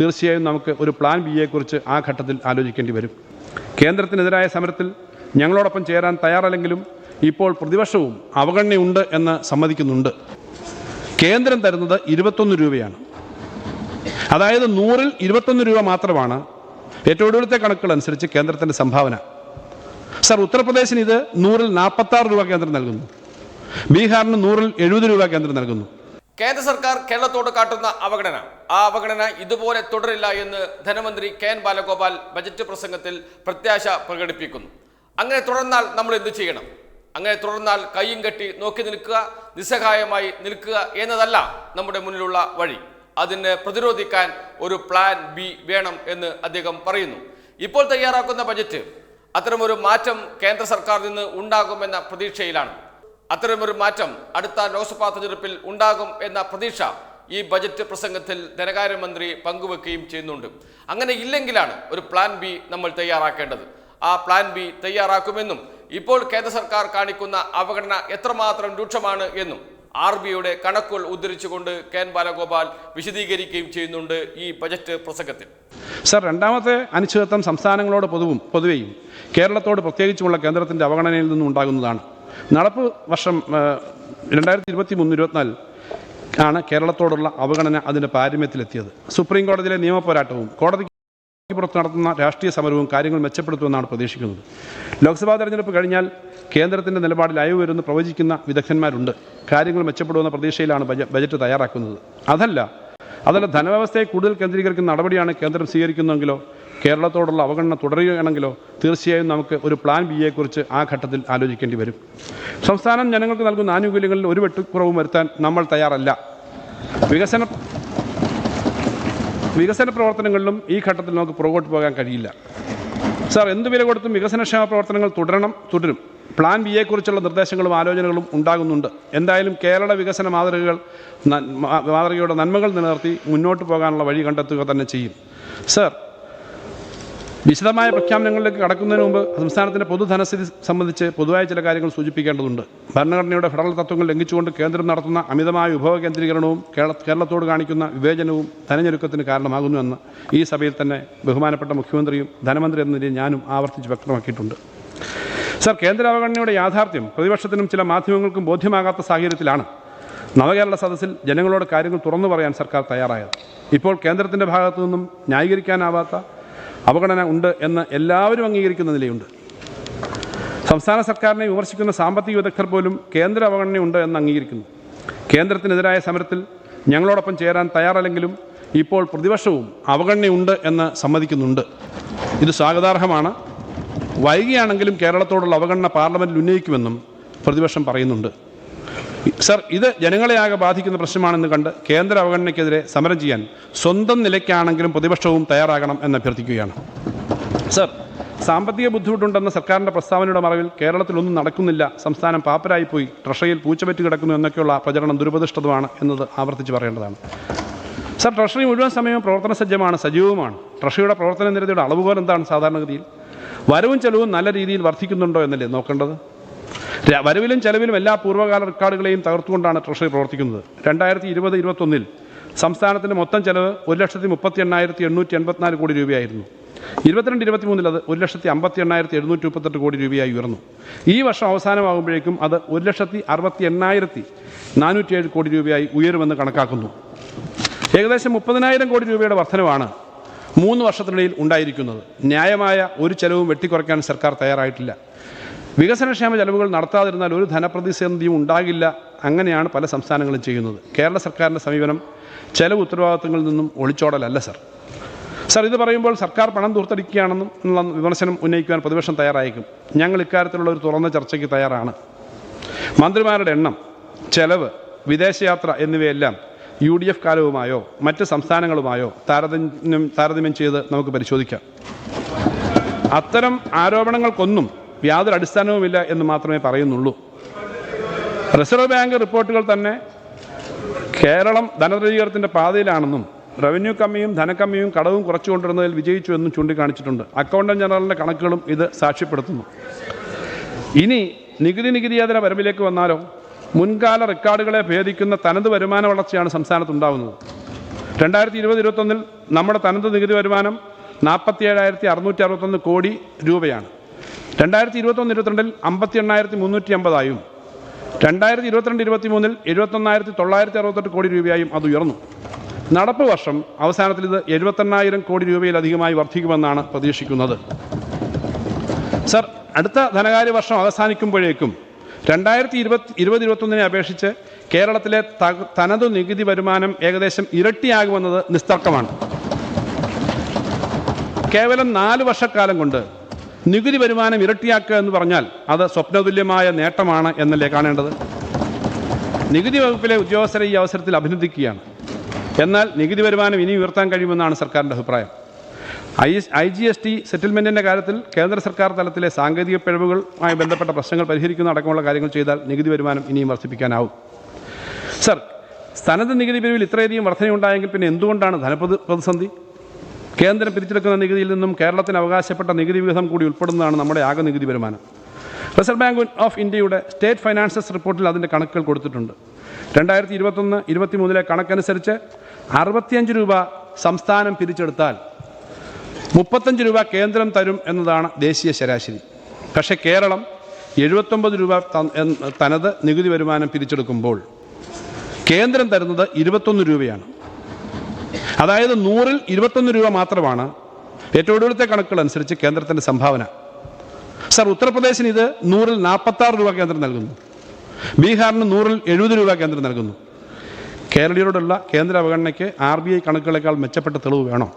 തീർച്ചയായും നമുക്ക് ഒരു പ്ലാൻ ബിയെക്കുറിച്ച് ആ ഘട്ടത്തിൽ ആലോചിക്കേണ്ടി വരും. കേന്ദ്രത്തിനെതിരായ സമരത്തിൽ ഞങ്ങളോടൊപ്പം ചേരാൻ തയ്യാറല്ലെങ്കിലും ഇപ്പോൾ പ്രതിപക്ഷവും അവഗണനയുണ്ട് എന്ന് സമ്മതിക്കുന്നുണ്ട്. കേന്ദ്രം തരുന്നത് ഇരുപത്തൊന്ന് രൂപയാണ്. അതായത് നൂറിൽ ഇരുപത്തൊന്ന് രൂപ മാത്രമാണ് ഏറ്റവും ഒടുവിലത്തെ കണക്കുകൾ അനുസരിച്ച് കേന്ദ്രത്തിന്റെ സംഭാവന. സർ ഉത്തർപ്രദേശിന് ഇത് നൂറിൽ നാൽപ്പത്താറ് രൂപ കേന്ദ്രം നൽകുന്നു. ബീഹാറിന് നൂറിൽ എഴുപത് രൂപ കേന്ദ്രം നൽകുന്നു. കേന്ദ്ര സർക്കാർ കേരളത്തോട് കാട്ടുന്ന അവഗണന. ആ അവഗണന ഇതുപോലെ തുടരില്ല എന്ന് ധനമന്ത്രി കെ എൻ ബാലഗോപാൽ ബജറ്റ് പ്രസംഗത്തിൽ പ്രത്യാശ പ്രകടിപ്പിക്കുന്നു. അങ്ങനെ തുടർന്നാൽ നമ്മൾ എന്തു ചെയ്യണം? അങ്ങനെ തുടർന്നാൽ കൈയും കെട്ടി നോക്കി നിൽക്കുക നിസ്സഹായമായി നിൽക്കുക എന്നതല്ല നമ്മുടെ മുന്നിലുള്ള വഴി. അതിന് പ്രതിരോധിക്കാൻ ഒരു പ്ലാൻ ബി വേണം എന്ന് അദ്ദേഹം പറയുന്നു. ഇപ്പോൾ തയ്യാറാക്കുന്ന ബജറ്റ് അത്തരമൊരു മാറ്റം കേന്ദ്ര സർക്കാർ നിന്ന് ഉണ്ടാകുമെന്ന പ്രതീക്ഷയിലാണ്. അത്തരമൊരു മാറ്റം അടുത്ത ലോക്സഭാ തെരഞ്ഞെടുപ്പിൽ ഉണ്ടാകും എന്ന പ്രതീക്ഷ ഈ ബജറ്റ് പ്രസംഗത്തിൽ ധനകാര്യമന്ത്രി പങ്കുവെക്കുകയും ചെയ്യുന്നുണ്ട്. അങ്ങനെ ഇല്ലെങ്കിലാണ് ഒരു പ്ലാൻ ബി നമ്മൾ തയ്യാറാക്കേണ്ടത്. ആ പ്ലാൻ ബി തയ്യാറാക്കുമെന്നും ഇപ്പോൾ കേന്ദ്ര സർക്കാർ കാണിക്കുന്ന അവഗണന എത്രമാത്രം രൂക്ഷമാണ് എന്നും ആർ ബിയുടെ കണക്കുകൾ ഉദ്ധരിച്ചുകൊണ്ട് കെ എൻ ബാലഗോപാൽ വിശദീകരിക്കുകയും ചെയ്യുന്നുണ്ട് ഈ ബജറ്റ് പ്രസംഗത്തിൽ. സർ രണ്ടാമത്തെ അനിശ്ചിതത്വം സംസ്ഥാനങ്ങളോട് പൊതുവും പൊതുവെയും കേരളത്തോട് പ്രത്യേകിച്ചുമുള്ള കേന്ദ്രത്തിന്റെ അവഗണനയിൽ നിന്നും ഉണ്ടാകുന്നതാണ്. നടപ്പ് വർഷം രണ്ടായിരത്തി ഇരുപത്തി മൂന്ന് ഇരുപത്തിനാലിൽ ആണ് കേരളത്തോടുള്ള അവഗണന അതിന്റെ പാരമ്യത്തിലെത്തിയത്. സുപ്രീം കോടതിയിലെ നിയമപോരാട്ടവും കോടതിക്ക് പുറത്ത് നടത്തുന്ന രാഷ്ട്രീയ സമരവും കാര്യങ്ങൾ മെച്ചപ്പെടുത്തുമെന്നാണ് പ്രതീക്ഷിക്കുന്നത്. ലോക്സഭാ തെരഞ്ഞെടുപ്പ് കഴിഞ്ഞാൽ കേന്ദ്രത്തിന്റെ നിലപാടിൽ അയവ് വരുമെന്ന് പ്രവചിക്കുന്ന വിദഗ്ധന്മാരുണ്ട്. കാര്യങ്ങൾ മെച്ചപ്പെടുമെന്ന പ്രതീക്ഷയിലാണ് ബജ- ബജറ്റ് തയ്യാറാക്കുന്നത്. അതല്ല അതല്ല ധനവ്യവസ്ഥയെ കൂടുതൽ കേന്ദ്രീകരിക്കുന്ന നടപടിയാണ് കേന്ദ്രം സ്വീകരിക്കുന്നതെങ്കിലോ കേരളത്തോടുള്ള അവഗണന തുടരുകയാണെങ്കിലോ തീർച്ചയായും നമുക്ക് ഒരു പ്ലാൻ ബിയെക്കുറിച്ച് ആ ഘട്ടത്തിൽ ആലോചിക്കേണ്ടി വരും. സംസ്ഥാനം ജനങ്ങൾക്ക് നൽകുന്ന ആനുകൂല്യങ്ങളിൽ ഒരു വെട്ടിക്കുറവും വരുത്താൻ നമ്മൾ തയ്യാറല്ല. വികസന വികസന പ്രവർത്തനങ്ങളിലും ഈ ഘട്ടത്തിൽ നമുക്ക് പുറകോട്ട് പോകാൻ കഴിയില്ല. സാർ എന്ത് വില കൊടുത്തും വികസനക്ഷേമ പ്രവർത്തനങ്ങൾ തുടരണം തുടരും. പ്ലാൻ ബിയെക്കുറിച്ചുള്ള നിർദ്ദേശങ്ങളും ആലോചനകളും ഉണ്ടാകുന്നുണ്ട്. എന്തായാലും കേരള വികസന മാതൃകകൾ മാതൃകയുടെ നന്മകൾ നിലനിർത്തി മുന്നോട്ട് പോകാനുള്ള വഴി കണ്ടെത്തുക തന്നെ ചെയ്യും. സാർ വിശദമായ പ്രഖ്യാപനങ്ങളിലേക്ക് കടക്കുന്നതിന് മുമ്പ് സംസ്ഥാനത്തിന്റെ പൊതുധനസ്ഥിതി സംബന്ധിച്ച് പൊതുവായ ചില കാര്യങ്ങൾ സൂചിപ്പിക്കേണ്ടതുണ്ട്. ഭരണഘടനയുടെ ഫെഡറൽ തത്വങ്ങൾ ലംഘിച്ചുകൊണ്ട് കേന്ദ്രം നടത്തുന്ന അമിതമായ വിഭവ കേന്ദ്രീകരണവും കേരള കേരളത്തോട് കാണിക്കുന്ന വിവേചനവും ധനഞ്ഞെരുക്കത്തിന് കാരണമാകുന്നുവെന്ന് ഈ സഭയിൽ തന്നെ ബഹുമാനപ്പെട്ട മുഖ്യമന്ത്രിയും ധനമന്ത്രി എന്ന നിലയിൽ ഞാനും ആവർത്തിച്ച് വ്യക്തമാക്കിയിട്ടുണ്ട്. സർ കേന്ദ്ര അവഗണനയുടെ യാഥാർത്ഥ്യം പ്രതിപക്ഷത്തിനും ചില മാധ്യമങ്ങൾക്കും ബോധ്യമാകാത്ത സാഹചര്യത്തിലാണ് നവകേരള സദസ്സിൽ ജനങ്ങളോട് കാര്യങ്ങൾ തുറന്നു പറയാൻ സർക്കാർ തയ്യാറായത്. ഇപ്പോൾ കേന്ദ്രത്തിന്റെ ഭാഗത്തു നിന്നും ന്യായീകരിക്കാനാവാത്ത അവഗണന ഉണ്ട് എന്ന് എല്ലാവരും അംഗീകരിക്കുന്ന നിലയുണ്ട് സംസ്ഥാന സർക്കാരിനെ വിമർശിക്കുന്ന സാമ്പത്തിക വിദഗ്ധർ പോലും കേന്ദ്ര അവഗണനയുണ്ട് എന്ന് അംഗീകരിക്കുന്നു. കേന്ദ്രത്തിനെതിരായ സമരത്തിൽ ഞങ്ങളോടൊപ്പം ചേരാൻ തയ്യാറല്ലെങ്കിലും ഇപ്പോൾ പ്രതിപക്ഷവും അവഗണനയുണ്ട് എന്ന് സമ്മതിക്കുന്നുണ്ട്. ഇത് സ്വാഗതാർഹമാണ്. വൈകിയാണെങ്കിലും കേരളത്തോടുള്ള അവഗണന പാർലമെന്റിൽ ഉന്നയിക്കുമെന്നും പ്രതിപക്ഷം പറയുന്നുണ്ട്. സർ ഇത് ജനങ്ങളെ ആകെ ബാധിക്കുന്ന പ്രശ്നമാണെന്ന് കണ്ട് കേന്ദ്ര അവഗണനയ്ക്കെതിരെ സമരം ചെയ്യാൻ സ്വന്തം നിലയ്ക്കാണെങ്കിലും പ്രതിപക്ഷവും തയ്യാറാകണം എന്ന് അഭ്യർത്ഥിക്കുകയാണ്. സർ സാമ്പത്തിക ബുദ്ധിമുട്ടുണ്ടെന്ന സർക്കാരിന്റെ പ്രസ്താവനയുടെ മറവിൽ കേരളത്തിലൊന്നും നടക്കുന്നില്ല. സംസ്ഥാനം പാപ്പരായിപ്പോയി. ട്രഷറിയിൽ പൂച്ചപറ്റി കിടക്കുന്നു എന്നൊക്കെയുള്ള പ്രചരണം ദുരുപദിഷ്ടമാണ് എന്നത് ആവർത്തിച്ച് പറയേണ്ടതാണ്. സർ ട്രഷറി മുഴുവൻ സമയവും പ്രവർത്തന സജ്ജമാണ് സജീവമാണ് ട്രഷറിയുടെ പ്രവർത്തന നിരതിയുടെ അളവുകോൽ എന്താണ് സാധാരണഗതിയിൽ? വരവും ചെലവും നല്ല രീതിയിൽ വർദ്ധിക്കുന്നുണ്ടോ എന്നല്ലേ നോക്കേണ്ടത്? വരവിലും ചെലവിലും എല്ലാ പൂർവകാല റെക്കോർഡുകളെയും തകർത്തുകൊണ്ടാണ് ട്രഷറി പ്രവർത്തിക്കുന്നത്. രണ്ടായിരത്തി ഇരുപത് ഇരുപത്തൊന്നിൽ സംസ്ഥാനത്തിന്റെ മൊത്തം ചെലവ് ഒരു ലക്ഷത്തി മുപ്പത്തി എണ്ണായിരത്തി എണ്ണൂറ്റി എൺപത്തിനാല് കോടി രൂപയായിരുന്നു. ഇരുപത്തിരണ്ട് ഇരുപത്തി മൂന്നിൽ അത് ഒരു ലക്ഷത്തി അമ്പത്തി എണ്ണായിരത്തി എഴുന്നൂറ്റി മുപ്പത്തെട്ട് കോടി രൂപയായി ഉയർന്നു ഈ വർഷം അവസാനമാകുമ്പോഴേക്കും അത് ഒരു ലക്ഷത്തി അറുപത്തി എണ്ണായിരത്തി നാനൂറ്റിയേഴ് കോടി രൂപയായി ഉയരുമെന്ന് കണക്കാക്കുന്നു. ഏകദേശം മുപ്പതിനായിരം കോടി രൂപയുടെ വർധനവാണ് മൂന്ന് വർഷത്തിനിടയിൽ ഉണ്ടായിരിക്കുന്നത്. ന്യായമായ ഒരു ചെലവും വെട്ടിക്കുറയ്ക്കാൻ സർക്കാർ തയ്യാറായിട്ടില്ല. വികസനക്ഷേമ ചെലവുകൾ നടത്താതിരുന്നാൽ ഒരു ധനപ്രതിസന്ധിയും ഉണ്ടാകില്ല. അങ്ങനെയാണ് പല സംസ്ഥാനങ്ങളും ചെയ്യുന്നത്. കേരള സർക്കാരിന്റെ സമീപനം ചെലവ് ഉത്തരവാദിത്തങ്ങളിൽ നിന്നും ഒളിച്ചോടലല്ല സർ. സർ ഇത് പറയുമ്പോൾ സർക്കാർ പണം ദൂർത്തടിക്കുകയാണെന്നും ഉള്ള വിമർശനം ഉന്നയിക്കുവാൻ പ്രതിപക്ഷം തയ്യാറായേക്കും. ഞങ്ങൾ ഇക്കാര്യത്തിലുള്ള ഒരു തുറന്ന ചർച്ചയ്ക്ക് തയ്യാറാണ്. മന്ത്രിമാരുടെ എണ്ണം ചെലവ് വിദേശയാത്ര എന്നിവയെല്ലാം യു ഡി എഫ് കാലവുമായോ മറ്റ് സംസ്ഥാനങ്ങളുമായോ താരതമ്യം താരതമ്യം ചെയ്ത് നമുക്ക് പരിശോധിക്കാം. അത്തരം ആരോപണങ്ങൾക്കൊന്നും യാതൊരു അടിസ്ഥാനവുമില്ല എന്ന് മാത്രമേ പറയുന്നുള്ളൂ. റിസർവ് ബാങ്ക് റിപ്പോർട്ടുകൾ തന്നെ കേരളം ധനദ്രവീകരണത്തിന്റെ പാതയിലാണെന്നും റവന്യൂ കമ്മിയും ധനക്കമ്മിയും കടവും കുറച്ചുകൊണ്ടിരുന്നതിൽ വിജയിച്ചു എന്നും ചൂണ്ടിക്കാണിച്ചിട്ടുണ്ട്. അക്കൗണ്ടന്റ് ജനറലിന്റെ കണക്കുകളും ഇത് സാക്ഷ്യപ്പെടുത്തുന്നു. ഇനി നികുതി നികുതിയേതര വരവിലേക്ക് വന്നാലോ? മുൻകാല റെക്കോർഡുകളെ ഭേദിക്കുന്ന തനത് വരുമാന വളർച്ചയാണ് സംസ്ഥാനത്തുണ്ടാകുന്നത് രണ്ടായിരത്തി ഇരുപത് ഇരുപത്തൊന്നിൽ നമ്മുടെ തനത് നികുതി വരുമാനം നാൽപ്പത്തി ഏഴായിരത്തി അറുന്നൂറ്റി അറുപത്തൊന്ന് കോടി രൂപയാണ്. രണ്ടായിരത്തി ഇരുപത്തൊന്ന് ഇരുപത്തിരണ്ടിൽ അമ്പത്തി എണ്ണായിരത്തി മുന്നൂറ്റി അമ്പതായും രണ്ടായിരത്തി ഇരുപത്തിരണ്ട് ഇരുപത്തി മൂന്നിൽ എഴുപത്തൊന്നായിരത്തി തൊള്ളായിരത്തി അറുപത്തെട്ട് കോടി രൂപയായും അത് ഉയർന്നു. നടപ്പ് വർഷം അവസാനത്തിൽ ഇത് എഴുപത്തെണ്ണായിരം കോടി രൂപയിലധികമായി വർദ്ധിക്കുമെന്നാണ് പ്രതീക്ഷിക്കുന്നത്. സർ അടുത്ത ധനകാര്യ വർഷം അവസാനിക്കുമ്പോഴേക്കും രണ്ടായിരത്തി ഇരുപത്തി ഇരുപത് ഇരുപത്തൊന്നിനെ അപേക്ഷിച്ച് കേരളത്തിലെ തനതു നികുതി വരുമാനം ഏകദേശം ഇരട്ടിയാകുമെന്നത് നിസ്തർക്കമാണ്. കേവലം നാല് വർഷക്കാലം കൊണ്ട് നികുതി വരുമാനം ഇരട്ടിയാക്കുക എന്ന് പറഞ്ഞാൽ അത് സ്വപ്നതുല്യമായ നേട്ടമാണ് എന്നല്ലേ കാണേണ്ടത്? നികുതി വകുപ്പിലെ ഉദ്യോഗസ്ഥരെ ഈ അവസരത്തിൽ അഭിനന്ദിക്കുകയാണ്. എന്നാൽ നികുതി വരുമാനം ഇനി ഉയർത്താൻ കഴിയുമെന്നാണ് സർക്കാരിന്റെ അഭിപ്രായം. I I G S T സെറ്റിൽമെന്റിന്റെ കാര്യത്തിൽ കേന്ദ്ര സർക്കാർ തലത്തിലെ സാങ്കേതിക പിഴവുകളുമായി ബന്ധപ്പെട്ട പ്രശ്നങ്ങൾ പരിഹരിക്കുന്ന അടക്കമുള്ള കാര്യങ്ങൾ ചെയ്താൽ നികുതി വരുമാനം ഇനിയും വർദ്ധിപ്പിക്കാനാവും. സർ സ്ഥാനത്ത് നികുതി പിരിവിൽ ഇത്രയധികം വർധനയുണ്ടായെങ്കിൽ പിന്നെ എന്തുകൊണ്ടാണ് ധനപ്രതി പ്രതിസന്ധി? കേന്ദ്രം പിരിച്ചെടുക്കുന്ന നികുതിയിൽ നിന്നും കേരളത്തിന് അവകാശപ്പെട്ട നികുതി വിഹിതം കൂടി ഉൾപ്പെടുന്നതാണ് നമ്മുടെ ആകെ നികുതി വരുമാനം. റിസർവ് ബാങ്ക് ഓഫ് ഇന്ത്യയുടെ സ്റ്റേറ്റ് ഫൈനാൻസസ് റിപ്പോർട്ടിൽ അതിന്റെ കണക്കുകൾ കൊടുത്തിട്ടുണ്ട്. രണ്ടായിരത്തി ഇരുപത്തൊന്ന് ഇരുപത്തി മൂന്നിലെ കണക്കനുസരിച്ച് അറുപത്തിയഞ്ച് രൂപ സംസ്ഥാനം പിരിച്ചെടുത്താൽ മുപ്പത്തഞ്ച് രൂപ കേന്ദ്രം തരും എന്നതാണ് ദേശീയ ശരാശരി. പക്ഷേ കേരളം എഴുപത്തൊമ്പത് രൂപ തനത് നികുതി വരുമാനം പിരിച്ചെടുക്കുമ്പോൾ കേന്ദ്രം തരുന്നത് ഇരുപത്തൊന്ന് രൂപയാണ്. അതായത് നൂറിൽ ഇരുപത്തൊന്ന് രൂപ മാത്രമാണ് ഏറ്റവും ഒടുവിലത്തെ കണക്കുകൾ അനുസരിച്ച് കേന്ദ്രത്തിന്റെ സംഭാവന. സർ ഉത്തർപ്രദേശിന് ഇത് നൂറിൽ നാൽപ്പത്താറ് രൂപ കേന്ദ്രം നൽകുന്നു. ബീഹാറിന് നൂറിൽ എഴുപത് രൂപ കേന്ദ്രം നൽകുന്നു. കേരളീയരോടുള്ള കേന്ദ്ര അവഗണനയ്ക്ക് ആർ ബി ഐ കണക്കുകളേക്കാൾ മെച്ചപ്പെട്ട തെളിവ് വേണോ?